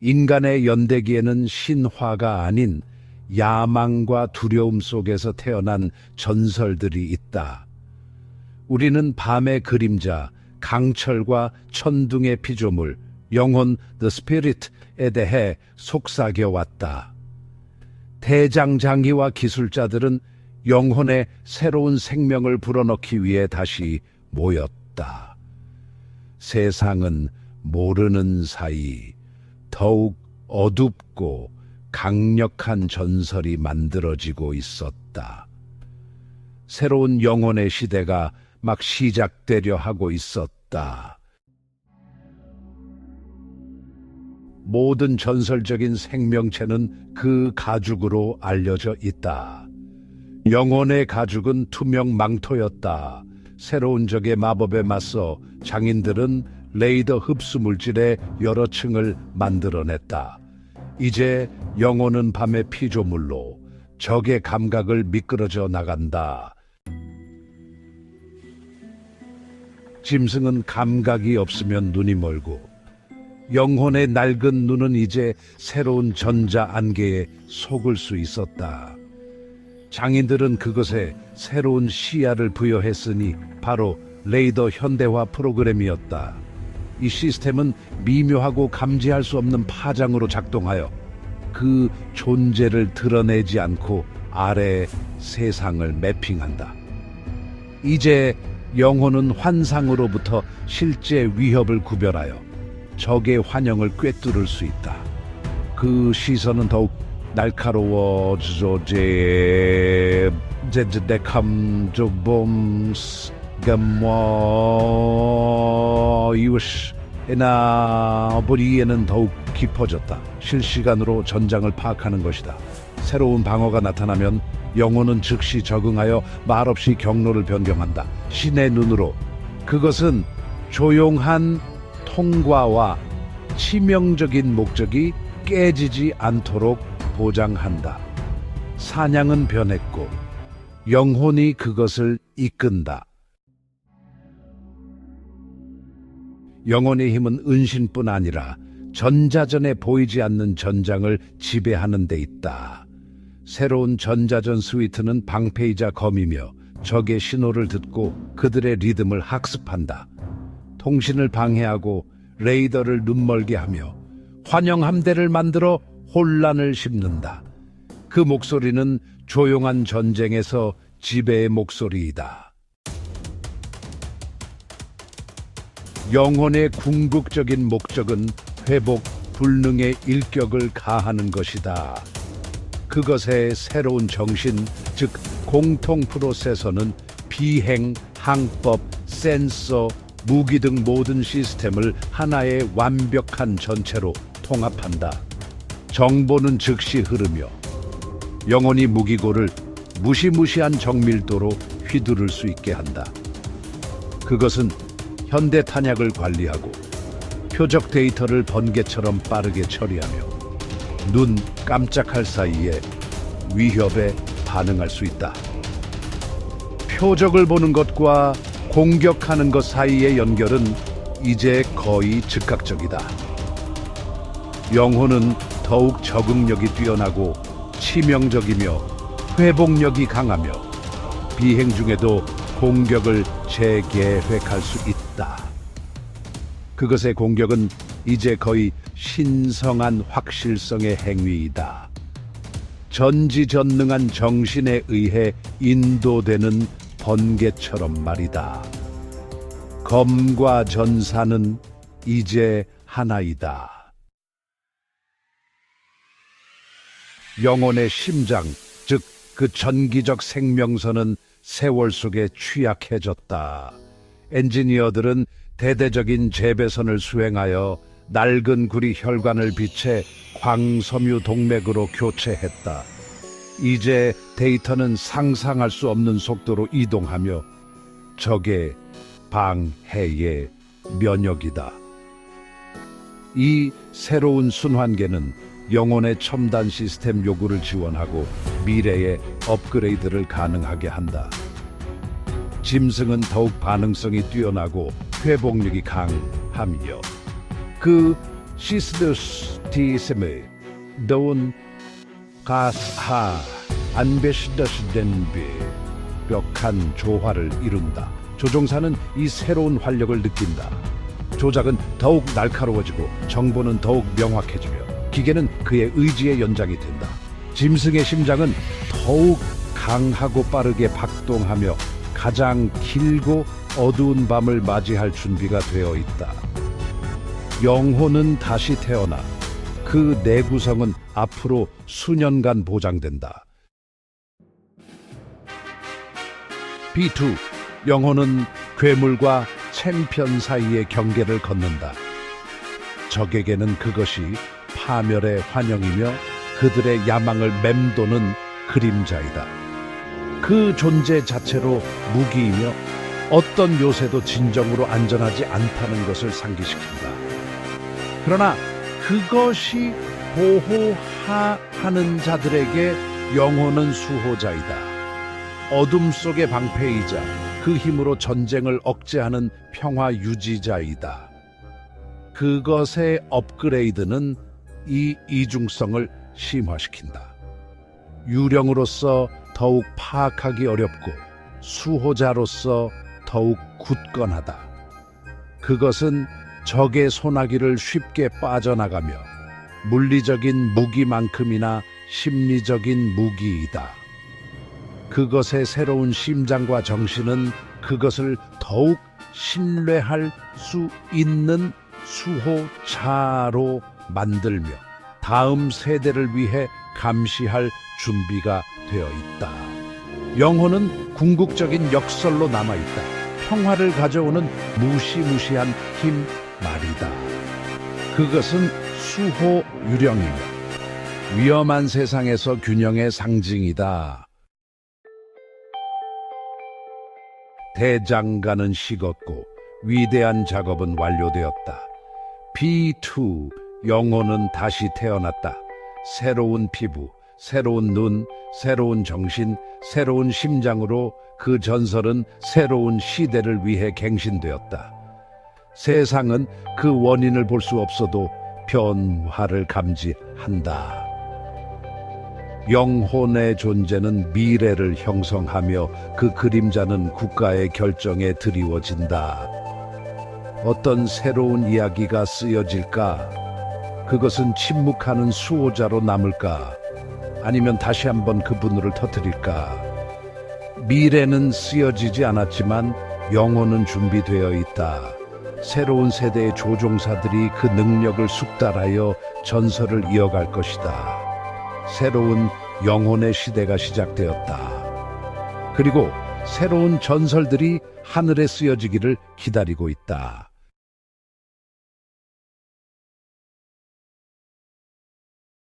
인간의 연대기에는 신화가 아닌 야망과 두려움 속에서 태어난 전설들이 있다. 우리는 밤의 그림자, 강철과 천둥의 피조물, 영혼, the spirit에 대해 속삭여 왔다. 대장장이와 기술자들은 영혼의 새로운 생명을 불어넣기 위해 다시 모였다. 세상은 모르는 사이 더욱 어둡고 강력한 전설이 만들어지고 있었다. 새로운 영혼의 시대가 막 시작되려 하고 있었다. 모든 전설적인 생명체는 그 가죽으로 알려져 있다. 영혼의 가죽은 투명 망토였다. 새로운 적의 마법에 맞서 장인들은 레이더 흡수 물질의 여러 층을 만들어냈다. 이제 영혼은 밤의 피조물로 적의 감각을 미끄러져 나간다. 짐승은 감각이 없으면 눈이 멀고 영혼의 낡은 눈은 이제 새로운 전자 안개에 속을 수 있었다. 장인들은 그것에 새로운 시야를 부여했으니 바로 레이더 현대화 프로그램이었다. 이 시스템은 미묘하고 감지할 수 없는 파장으로 작동하여 그 존재를 드러내지 않고 아래의 세상을 매핑한다. 이제 영혼은 환상으로부터 실제 위협을 구별하여 적의 환영을 꿰뚫을 수 있다. 그 시선은 더욱 날카로워져 제 제제데캄 조 에나 버리에는 더욱 깊어졌다. 실시간으로 전장을 파악하는 것이다. 새로운 방어가 나타나면 영혼은 즉시 적응하여 말없이 경로를 변경한다. 신의 눈으로 그것은 조용한 통과와 치명적인 목적이 깨지지 않도록 보장한다. 사냥은 변했고 영혼이 그것을 이끈다. 영혼의 힘은 은신뿐 아니라 전자전에 보이지 않는 전장을 지배하는 데 있다. 새로운 전자전 스위트는 방패이자 검이며 적의 신호를 듣고 그들의 리듬을 학습한다. 통신을 방해하고 레이더를 눈멀게 하며 환영 함대를 만들어 혼란을 심는다. 그 목소리는 조용한 전쟁에서 지배의 목소리이다. 영혼의 궁극적인 목적은 회복 불능의 일격을 가하는 것이다. 그것의 새로운 정신, 즉 공통 프로세서는 비행, 항법, 센서, 무기 등 모든 시스템을 하나의 완벽한 전체로 통합한다. 정보는 즉시 흐르며 영혼이 무기고를 무시무시한 정밀도로 휘두를 수 있게 한다. 그것은 현대 탄약을 관리하고 표적 데이터를 번개처럼 빠르게 처리하며 눈 깜짝할 사이에 위협에 반응할 수 있다. 표적을 보는 것과 공격하는 것 사이의 연결은 이제 거의 즉각적이다. 영혼은 더욱 적응력이 뛰어나고 치명적이며 회복력이 강하며 비행 중에도 공격을 재계획할 수 있다. 그것의 공격은 이제 거의 신성한 확실성의 행위이다. 전지전능한 정신에 의해 인도되는 번개처럼 말이다. 검과 전사는 이제 하나이다. 영혼의 심장, 즉 그 전기적 생명선은 세월 속에 취약해졌다. 엔지니어들은 대대적인 재배선을 수행하여 낡은 구리 혈관을 비춰 광섬유 동맥으로 교체했다. 이제 데이터는 상상할 수 없는 속도로 이동하며 적의 방해의 면역이다. 이 새로운 순환계는 영혼의 첨단 시스템 요구를 지원하고 미래의 업그레이드를 가능하게 한다. 짐승은 더욱 반응성이 뛰어나고 회복력이 강하며 그 시스더스티세메 더운 가스하 안베시더스덴베 벽한 조화를 이룬다. 조종사는 이 새로운 활력을 느낀다. 조작은 더욱 날카로워지고 정보는 더욱 명확해지며 기계는 그의 의지의 연장이 된다. 짐승의 심장은 더욱 강하고 빠르게 박동하며 가장 길고 어두운 밤을 맞이할 준비가 되어 있다. 영혼은 다시 태어나 그 내구성은 앞으로 수년간 보장된다. B2 영혼은 괴물과 챔피언 사이의 경계를 걷는다. 적에게는 그것이 파멸의 환영이며 그들의 야망을 맴도는 그림자이다. 그 존재 자체로 무기이며 어떤 요새도 진정으로 안전하지 않다는 것을 상기시킨다. 그러나 그것이 보호하는 자들에게 영혼은 수호자이다. 어둠 속의 방패이자 그 힘으로 전쟁을 억제하는 평화 유지자이다. 그것의 업그레이드는 이 이중성을 심화시킨다. 유령으로서 더욱 파악하기 어렵고 수호자로서 더욱 굳건하다. 그것은 적의 소나기를 쉽게 빠져나가며 물리적인 무기만큼이나 심리적인 무기이다. 그것의 새로운 심장과 정신은 그것을 더욱 신뢰할 수 있는 수호자로 만들며 다음 세대를 위해 감시할 준비가 되어 있다. 영혼은 궁극적인 역설로 남아 있다. 평화를 가져오는 무시무시한 힘 말이다. 그것은 수호 유령이며 위험한 세상에서 균형의 상징이다. 대장간은 식었고 위대한 작업은 완료되었다. B2 영혼은 다시 태어났다. 새로운 피부, 새로운 눈, 새로운 정신, 새로운 심장으로 그 전설은 새로운 시대를 위해 갱신되었다. 세상은 그 원인을 볼 수 없어도 변화를 감지한다. 영혼의 존재는 미래를 형성하며 그 그림자는 국가의 결정에 드리워진다. 어떤 새로운 이야기가 쓰여질까? 그것은 침묵하는 수호자로 남을까? 아니면 다시 한번 그 분노를 터뜨릴까? 미래는 쓰여지지 않았지만 영혼은 준비되어 있다. 새로운 세대의 조종사들이 그 능력을 숙달하여 전설을 이어갈 것이다. 새로운 영혼의 시대가 시작되었다. 그리고 새로운 전설들이 하늘에 쓰여지기를 기다리고 있다.